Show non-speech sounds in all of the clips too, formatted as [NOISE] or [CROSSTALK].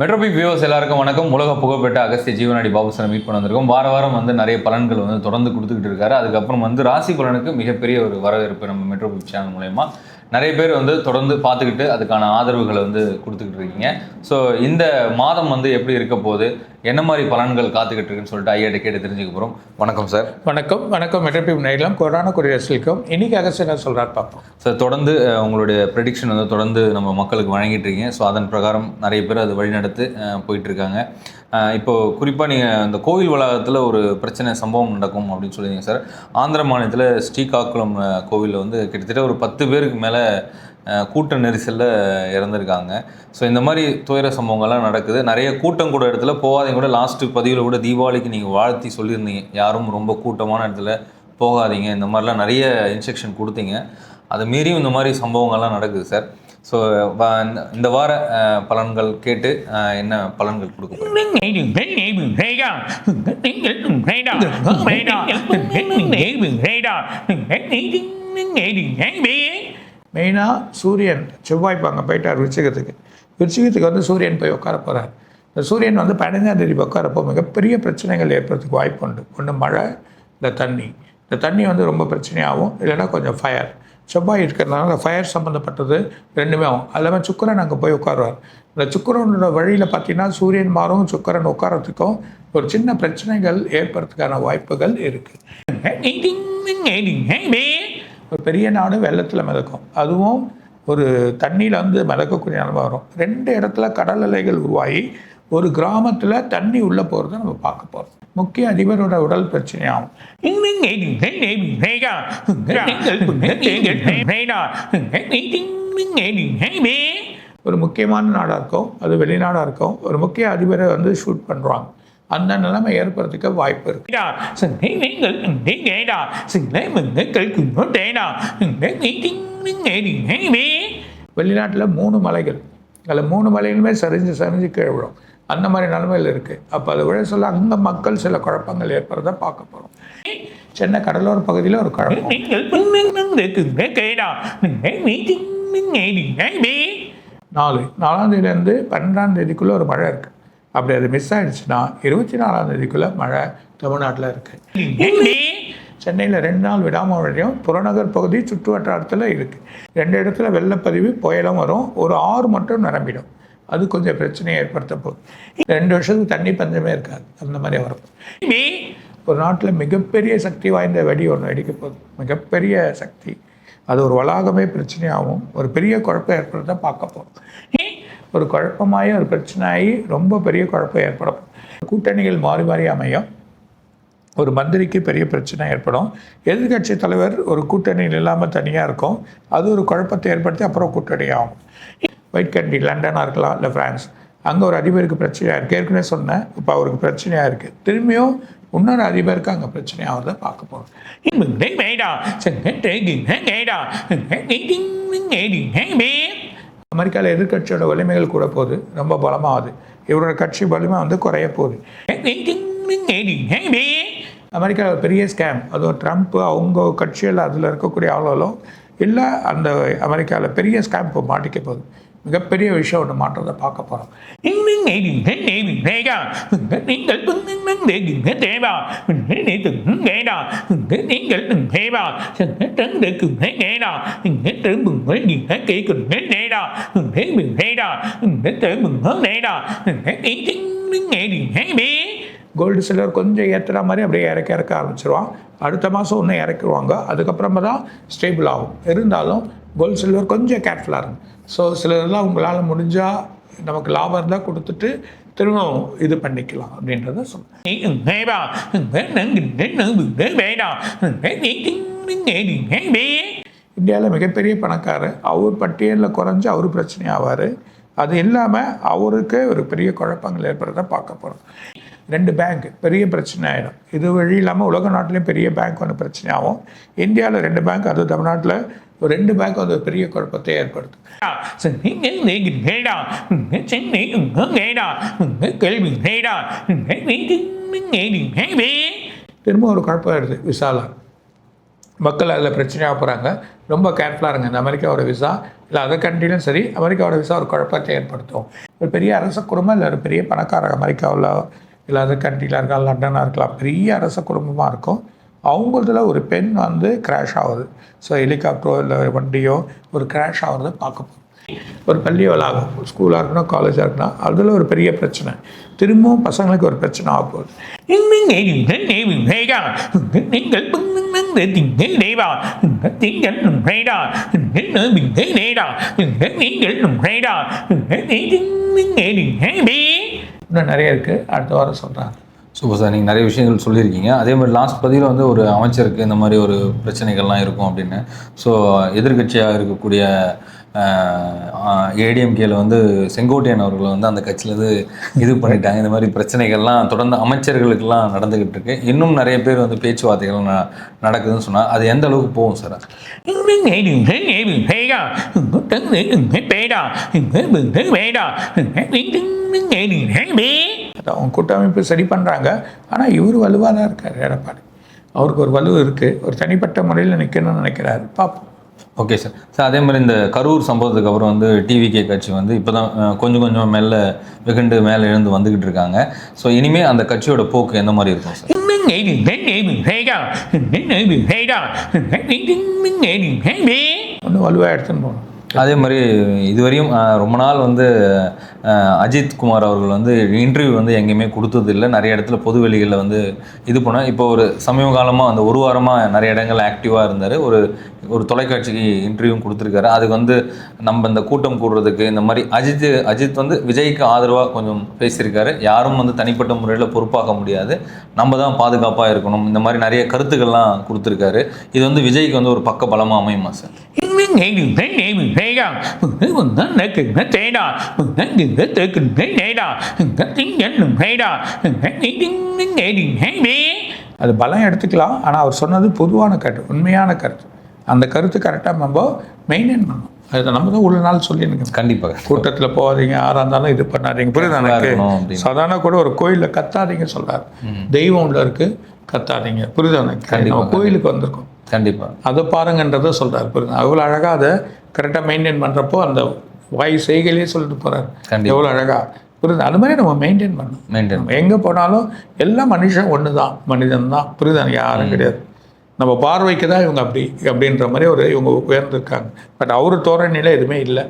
மெட்ரோபி viewers எல்லாருக்கும் வணக்கம். உலக புகழ்பெற்ற அகஸ்திய ஜீவனாடி பாபு சார் மீட் பண்ண வந்திருக்கோம் வார வாரம் வந்து நிறைய பலன்கள் வந்து தொடர்ந்து கொடுத்துக்கிட்டு இருக்காரு. அதுக்கப்புறம் வந்து ராசி பலனுக்கு மிகப்பெரிய ஒரு வரவேற்பு நம்ம மெட்ரோபி சேனல் மூலயமா. நிறைய பேர் வந்து தொடர்ந்து பார்த்துக்கிட்டு அதுக்கான ஆதரவுகளை வந்து கொடுத்துக்கிட்டு இருக்கீங்க. ஸோ இந்த மாதம் வந்து எப்படி இருக்க போகுது? என்ன மாதிரி பலன்கள் காத்துக்கிட்டு இருக்குன்னு சொல்லிட்டு ஐயாட்ட கேட்டு தெரிஞ்சுக்க போகிறோம் வணக்கம் சார் வணக்கம். வணக்கம் மெட்ரோபிப் நேரிலும் கொரோனா கொரியர்ஸ்லிக்கும் இன்னைக்கு அகஸ்ட் என்ன சொல்றாரு பார்ப்போம். சார் தொடர்ந்து உங்களுடைய ப்ரெடிக்ஷன் வந்து தொடர்ந்து நம்ம மக்களுக்கு வழங்கிட்டு இருக்கீங்க. ஸோ அதன் பிரகாரம் நிறைய பேர் அது வழிநடத்து அஹ், இப்போது குறிப்பாக நீங்கள் அந்த கோவில் வளாகத்தில் ஒரு பிரச்சனை சம்பவம் நடக்கும் அப்படின்னு சொல்லியிருந்தீங்க சார். ஆந்திர மாநிலத்தில் ஸ்ரீகாக்குளம் கோவிலில் வந்து கிட்டத்தட்ட ஒரு பத்து பேருக்கு மேலே கூட்ட நெரிசலில் இறந்துருக்காங்க. ஸோ இந்த மாதிரி துயர சம்பவங்கள்லாம் நடக்குது. நிறைய கூட்டம் கூட இடத்துல போகாதீங்க. கூட லாஸ்ட்டு பதிவில் கூட தீபாவளிக்கு நீங்கள் வாழ்த்தி சொல்லியிருந்தீங்க. யாரும் ரொம்ப கூட்டமான இடத்துல போகாதீங்க. இந்த மாதிரிலாம் நிறைய இன்ஸ்ட்ரக்ஷன் கொடுத்தீங்க. அதை மீறியும் இந்த மாதிரி சம்பவங்கள்லாம் நடக்குது சார். ஸோ இந்த வார பலன்கள் கேட்டு என்ன பலன்கள் கொடுக்க மெயினாக சூரியன் செவ்வாய் இப்போ அங்கே போயிட்டார் விருச்சிகத்துக்கு. விருச்சிகத்துக்கு வந்து சூரியன் போய் உட்கார போகிறார் இந்த சூரியன் வந்து பதினஞ்சாம் தேதி உட்காரப்போ மிகப்பெரிய பிரச்சனைகள் ஏற்படுறதுக்கு வாய்ப்பு உண்டு. ஒன்று மழை இந்த தண்ணி. இந்த தண்ணி வந்து ரொம்ப பிரச்சனையாகும். இல்லைன்னா கொஞ்சம் ஃபயர் செவ்வாய் இருக்கிறதுனால ஃபயர் சம்மந்தப்பட்டது ரெண்டுமே ஆகும். அது சுக்கரன் அங்கே போய் உட்காருவார். இந்த சுக்கரனோட வழியில் பார்த்தீங்கன்னா சூரியன் மாறும் சுக்கரன் உட்காரத்துக்கும் ஒரு சின்ன பிரச்சனைகள் ஏற்படுறதுக்கான வாய்ப்புகள் இருக்குது ஒரு பெரிய நாடு வெள்ளத்தில் மிதக்கும். அதுவும் ஒரு தண்ணியில் வந்து மிதக்கக்கூடிய நிலமை வரும். ரெண்டு இடத்துல கடல் அலைகள் உருவாகி ஒரு கிராமத்தில் தண்ணி உள்ளே போகிறத நம்ம பார்க்க போகிறோம் முக்கிய அதிபரோட உடல் பிரச்சனையாகும் ஒரு முக்கியமான நாடாக இருக்கும் அது வெளிநாடாக இருக்கும் ஒரு முக்கிய அதிபரை வந்து ஷூட் பண்ணுறாங்க அந்த நிலைமை ஏற்படுறதுக்கு வாய்ப்பு இருக்கு வெளிநாட்டில் மூணு மலைகள் அதில் மூணு மலைகளுமே சரிஞ்சு சரிஞ்சு கீழே விடும் அந்த மாதிரி நிலைமையில் இருக்குது அப்போ அதை விழ சொல்ல அங்கே மக்கள் சில குழப்பங்கள் ஏற்படுறத பார்க்க போகிறோம் சென்னை கடலோர பகுதியில் ஒரு குழப்பம். நாலு நாலாம் தேதியிலேருந்து பன்னெண்டாம் தேதிக்குள்ளே ஒரு மழை இருக்குது அப்படி அது மிஸ் ஆயிடுச்சுன்னா இருபத்தி நாலாம் தேதிக்குள்ளே மழை தமிழ்நாட்டில் இருக்குது சென்னையில் ரெண்டு நாள் விடாமல் மழையும் புறநகர் பகுதி சுற்று வட்டாரத்தில் இருக்குது ரெண்டு இடத்துல வெள்ளப்பதிவு புயலும் வரும். ஒரு ஆறு மட்டும் நிரம்பிடும். அது கொஞ்சம் பிரச்சனையை ஏற்படுத்த போகுது ரெண்டு வருஷத்துக்கு தண்ணி பஞ்சமே இருக்காது. அந்த மாதிரி வரும். ஒரு நாட்டில் மிகப்பெரிய சக்தி வாய்ந்த வெடி ஒன்று வெடிக்க போகுது. மிகப்பெரிய சக்தி. அது ஒரு வளாகமே பிரச்சனையாகவும் ஒரு பெரிய குழப்பம் ஏற்படுறத பார்க்க போகிறோம் ஒரு குழப்பமாகி ஒரு பிரச்சனையாகி ரொம்ப பெரிய குழப்பம் ஏற்படும் கூட்டணிகள் மாறி மாறி அமையும். ஒரு மந்திரிக்கு பெரிய பிரச்சனை ஏற்படும். எதிர்க்கட்சி தலைவர் ஒரு கூட்டணியில் இல்லாமல் தனியாக இருக்கும். அது ஒரு குழப்பத்தை ஏற்படுத்தி அப்புறம் கூட்டணி ஆகும். ஒயிட் கண்ட்ரி லண்டனாக இருக்கலாம் இல்லை ஃப்ரான்ஸ் அங்கே ஒரு அதிபருக்கு பிரச்சனையாக இருக்குது ஏற்கனவே சொன்னேன் இப்போ அவருக்கு பிரச்சனையாக இருக்குது திரும்பியும் இன்னொரு அதிபருக்கு அங்கே பிரச்சனை ஆகிறத பார்க்க போகிறோம் அமெரிக்காவில் எதிர்க்கட்சியோட வலிமைகள் கூட போகுது ரொம்ப பலமாகுது இவரோட கட்சி வலிமை வந்து குறைய போகுது அமெரிக்காவில் பெரிய ஸ்கேம் அதுவும் ட்ரம்ப் அவங்க கட்சியில் அதில் இருக்கக்கூடிய ஆளுகளும் இல்லை அந்த அமெரிக்காவில் பெரிய ஸ்கேம் இப்போ மாட்டிக்க போகுது மிகப்பெரிய விஷயம் ஒன்று மாற்றத்தை பார்க்க போகிறோம் கோல்டு சில்வர் கொஞ்சம் ஏற்றுற மாதிரி அப்படியே இறக்க இறக்க ஆரம்பிச்சிருவான் அடுத்த மாதம் ஒன்று இறக்குவாங்க அதுக்கப்புறமா தான் ஸ்டேபிள் ஆகும் இருந்தாலும் கோல்டு சில்வர் கொஞ்சம் கேர்ஃபுல்லாக இருக்கும் ஸோ சிலதெல்லாம் உங்களால் முடிஞ்சால் நமக்கு லாபம் இருந்தால் கொடுத்துட்டு திரும்பவும் இது பண்ணிக்கலாம் அப்படின்றத சொன்னேன் இந்தியாவில் மிகப்பெரிய பணக்காரர். அவர் பட்டியலில் குறைஞ்சு அவர் பிரச்சனை ஆவார் அது இல்லாமல் அவருக்கு ஒரு பெரிய குழப்பங்கள் ஏற்படுறத பார்க்க போகிறோம் ரெண்டு பேங்க் பெரிய பிரச்சனை ஆகிடும் இது வழி இல்லாமல் உலக நாட்டிலையும் பெரிய பேங்க் ஒன்று பிரச்சனை ஆகும் இந்தியாவில் ரெண்டு பேங்க் அது தமிழ்நாட்டில் ஒரு ரெண்டு பேங்க் வந்து ஒரு பெரிய குழப்பத்தை ஏற்படுத்தும். திரும்ப ஒரு குழப்பம் ஆயிடுது விசாலா. மக்கள் அதில் பிரச்சனையாக போகிறாங்க ரொம்ப கேர்ஃபுல்லாக இருங்க. இந்த அமெரிக்காவோட விசா இல்லை அதர் கண்ட்ரிலும் சரி அமெரிக்காவோட விசா ஒரு குழப்பத்தை ஏற்படுத்தும். ஒரு பெரிய அரச குடும்பம் இல்லை ஒரு பெரிய பணக்கார அமெரிக்காவில் இல்லை அதர் கண்ட்ரியில் இருக்கலாம் லண்டனாக இருக்கலாம் பெரிய அரச குடும்பமாக இருக்கும். அவங்களதுல ஒரு பெண் வந்து கிராஷ் ஆகுது ஸோ ஹெலிகாப்டரோ இல்லை வண்டியோ ஒரு கிராஷ் ஆகிறத பார்க்க போகிறோம் ஒரு பள்ளி வளாகம் ஸ்கூலாக இருக்கணும் காலேஜாக இருக்கணும் அதில் ஒரு பெரிய பிரச்சனை திரும்பவும் பசங்களுக்கு ஒரு பிரச்சனை ஆக போகுது நீங்கள் இன்னும் நிறைய இருக்குது அடுத்த வாரம் சொல்கிறாங்க சூப்பர் சார் நீங்கள் நிறைய விஷயங்கள் சொல்லியிருக்கீங்க. அதே மாதிரி லாஸ்ட் பதிவில் வந்து ஒரு அமைச்சருக்கு இந்த மாதிரி ஒரு பிரச்சனைகள்லாம் இருக்கும் அப்படின்னு. ஸோ எதிர்க்கட்சியாக இருக்கக்கூடிய ஏடிஎம்கேல வந்து செங்கோட்டையன் அவர்களை வந்து அந்த கட்சியிலேருந்து இது பண்ணிட்டாங்க. இந்த மாதிரி பிரச்சனைகள்லாம் தொடர்ந்து அமைச்சர்களுக்கெல்லாம் நடந்துக்கிட்டு இருக்கு. இன்னும் நிறைய பேர் வந்து பேச்சுவார்த்தைகள் ந- நடக்குதுன்னு சொன்னால் அது எந்த அளவுக்கு போகும் சார்? அது [LAUGHS] அவங்க கூட்டமைப்பு சரி பண்ணுறாங்க ஆனால் இவர் வலுவாக தான் இருக்கார் எடப்பாடி. அவருக்கு ஒரு வலு இருக்குது ஒரு தனிப்பட்ட முறையில் நிற்கணும்னு நினைக்கிறாரு. பார்ப்போம் ஓகே சார். சார் அதே மாதிரி இந்த கரூர் சம்பவத்துக்கு அப்புறம் வந்து டிவிகே கட்சி வந்து இப்போ தான் கொஞ்சம் கொஞ்சம் மேலே வெகுண்டு மேலே எழுந்து வந்துக்கிட்டு இருக்காங்க. ஸோ இனிமேல் அந்த கட்சியோட போக்கு எந்த மாதிரி இருக்கும் சார்? ஒன்றும் வலுவாக எடுத்துன்னு போகணும். அதே மாதிரி இதுவரையும் ரொம்ப நாள் வந்து அஜித் குமார் அவர்கள் வந்து இன்டர்வியூ வந்து எங்கேயுமே கொடுத்ததில்லை நிறைய இடத்துல பொது வெளிகளில் வந்து இது போனால் இப்போ ஒரு சமீப காலமாக அந்த ஒரு வாரமாக நிறைய இடங்கள் ஆக்டிவாக இருந்தார் ஒரு ஒரு தொலைக்காட்சிக்கு இன்டர்வியூவும் கொடுத்துருக்காரு அதுக்கு வந்து நம்ம இந்த கூட்டம் கூடுறதுக்கு இந்த மாதிரி அஜித் அஜித் வந்து விஜய்க்கு ஆதரவாக கொஞ்சம் பேசியிருக்காரு யாரும் வந்து தனிப்பட்ட முறையில் பொறுப்பாக்க முடியாது நம்ம தான் பாதுகாப்பாக இருக்கணும் இந்த மாதிரி நிறைய கருத்துக்கள்லாம் கொடுத்துருக்காரு இது வந்து விஜய்க்கு வந்து ஒரு பக்க பலமாக அமையுமா சார் அது பலம் எடுத்துக்கலாம். ஆனால் அவர் சொன்னது பொதுவான கருத்து உண்மையான கருத்து. அந்த கருத்து கரெக்டாக நம்ம மெயின்டைன் பண்ணணும். அதை நம்ம தான் உள்ள நாள் சொல்லியிருக்கோம் கண்டிப்பாக கூட்டத்தில் போகாதீங்க யாராக இருந்தாலும் இது பண்ணாதீங்க. புரியுது எனக்கு. சாதாரண கூட ஒரு கோயிலில் கத்தாதீங்க சொல்றாரு. தெய்வம் உள்ள இருக்கு கத்தாதீங்க. புரியுது எனக்கு? நம்ம கோயிலுக்கு வந்திருக்கோம். கண்டிப்பாக அதை பாருங்கன்றதை சொல்றாரு. புரியுது? அவ்வளோ அழகாக அதை கரெக்டாக மெயின்டைன் பண்ணுறப்போ அந்த வாய் செய்கையிலே சொல்லிட்டு கண்டிப்பா. எவ்வளோ அழகா. புரியுது? அது மாதிரி நம்ம மெயின்டைன் பண்ணணும். மெயின்டைன் எங்கே போனாலும் எல்லா மனுஷன் ஒன்று தான் மனிதன் தான். புரியுதா? யாரும் கிடையாது. நம்ம பார்வைக்கு தான் இவங்க அப்படி அப்படின்ற மாதிரி ஒரு இவங்க உயர்ந்திருக்காங்க. பட் அவர் தோரணையில் எதுவுமே இல்லை.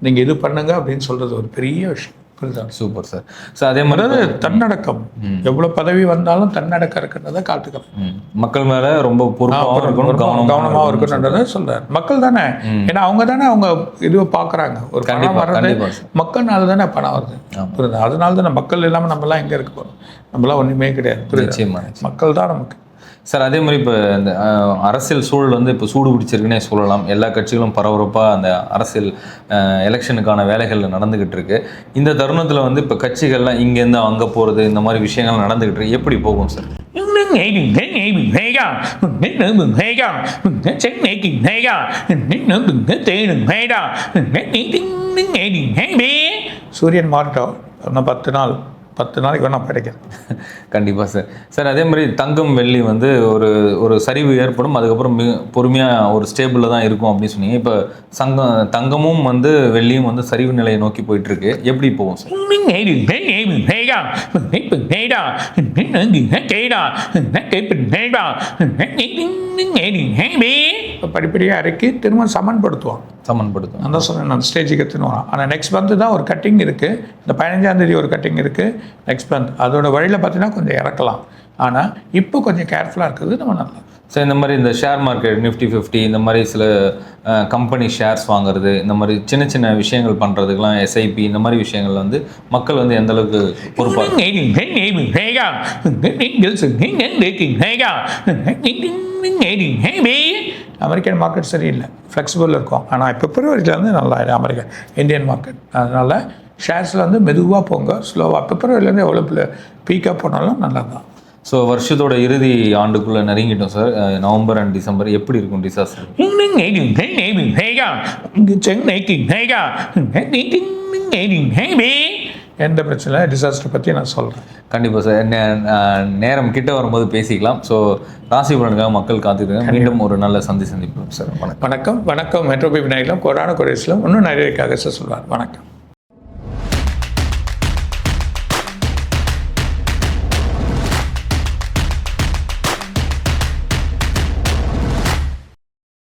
நீங்கள் இது பண்ணுங்க அப்படின்னு சொல்றது ஒரு பெரிய விஷயம். புரியுதா? Super sir. சார் அதே மாதிரி தன்னடக்கம். எவ்வளவு பதவி வந்தாலும் தன்னடக்கம் இருக்கிறத காட்டுக்கிறோம் ம், மக்கள் மேல ரொம்ப பொறுப்பாகவும் இருக்கணும் கவனமாக இருக்கணுன்றதை சொல்றாரு. மக்கள் தானே? ஏன்னா அவங்க தானே அவங்க இதுவை பார்க்குறாங்க. ஒரு பணம் கண்டிப்பா, வர்றது. மக்கள்னால தானே பணம் வருது. புரியுது? அதனால தானே மக்கள் இல்லாமல் நம்மலாம் எங்கே இருக்க போகிறோம் நம்மளாம் ஒன்றுமே கிடையாது. புரியுது? மக்கள் தான் நமக்கு. சார் அதே மாதிரி இப்போ இந்த அரசியல் சூழல் வந்து இப்போ சூடு பிடிச்சிருக்குன்னே சொல்லலாம். எல்லா கட்சிகளும் பரபரப்பாக அந்த அரசியல் எலெக்ஷனுக்கான வேலைகள் நடந்துக்கிட்டு இருக்கு. இந்த தருணத்தில் வந்து இப்போ கட்சிகள்லாம் இங்கேருந்து அங்கே போகிறது இந்த மாதிரி விஷயங்கள் நடந்துக்கிட்டு இருக்கு. எப்படி போகும் சார்? சூரியன் மாறட்டும் பத்து நாள். பத்து நாளைக்கு வேணா படிக்கிறேன் கண்டிப்பாக சார் சார் அதே மாதிரி தங்கம் வெள்ளி வந்து ஒரு ஒரு சரிவு ஏற்படும். அதுக்கப்புறம் மிக பொறுமையாக ஒரு ஸ்டேபிளில் தான் இருக்கும் அப்படின்னு சொன்னீங்க. இப்போ சங்கம் தங்கமும் வந்து வெள்ளியும் வந்து சரிவு நிலையை நோக்கி போயிட்டு இருக்கு எப்படி போகும் சார் [LAUGHS] படிப்படியாக இறக்கி திரும்ப சமன்படுத்துவான் சமன்படுத்தும் தான் சொன்னேன் நான் ஸ்டேஜுக்கு எடுத்துன்னு வரோம் ஆனால் நெக்ஸ்ட் மந்த்து தான் ஒரு கட்டிங் இருக்குது இந்த பதினஞ்சாம் தேதி ஒரு கட்டிங் இருக்குது நெக்ஸ்ட் மந்த் அதோட வழியில் பார்த்தீங்கன்னா கொஞ்சம் இறக்கலாம் ஆனால் இப்போ கொஞ்சம் கேர்ஃபுல்லாக இருக்கிறது நம்ம நல்லா சார் இந்த மாதிரி இந்த ஷேர் மார்க்கெட் நிஃப்டி ஃபிஃப்டி இந்த மாதிரி சில கம்பெனி ஷேர்ஸ் வாங்குறது இந்த மாதிரி சின்ன சின்ன விஷயங்கள் பண்ணுறதுக்கெலாம் எஸ்ஐபி இந்த மாதிரி விஷயங்கள் வந்து மக்கள் வந்து எந்த அளவுக்கு பொறுப்பாக அமெரிக்கன் மார்க்கெட் சரியில்லை ஃப்ளெக்சிபிள் இருக்கும் ஆனால் இப்போ பிப்ரவரியிலேருந்து நல்லா அமெரிக்கா இந்தியன் மார்க்கெட் அதனால் ஷேர்ஸில் வந்து மெதுவாக போங்க ஸ்லோவாக பிப்ரவரியிலேருந்து எவ்வளோ பீக்காக போனாலும் நல்லா தான் ஸோ வருஷத்தோட இறுதி ஆண்டுக்குள்ளே நெருங்கிட்டோம் சார் நவம்பர் அண்ட் டிசம்பர் எப்படி இருக்கும் டிசாஸ்டர் எந்த பிரச்சனை டிசாஸ்டர் பற்றி நான் சொல்கிறேன் கண்டிப்பாக சார். நேரம் கிட்ட வரும்போது பேசிக்கலாம். ஸோ ராசி பலனுக்காக மக்கள் காத்துக்கிறாங்க மீண்டும் ஒரு நல்ல சந்தி சந்திப்போம் சார் வணக்கம். வணக்கம். வணக்கம். மெட்ரோபி விநாயகரும் கொரோனா குறைசிலும் இன்னும் நிறைய சொல்வார். வணக்கம்.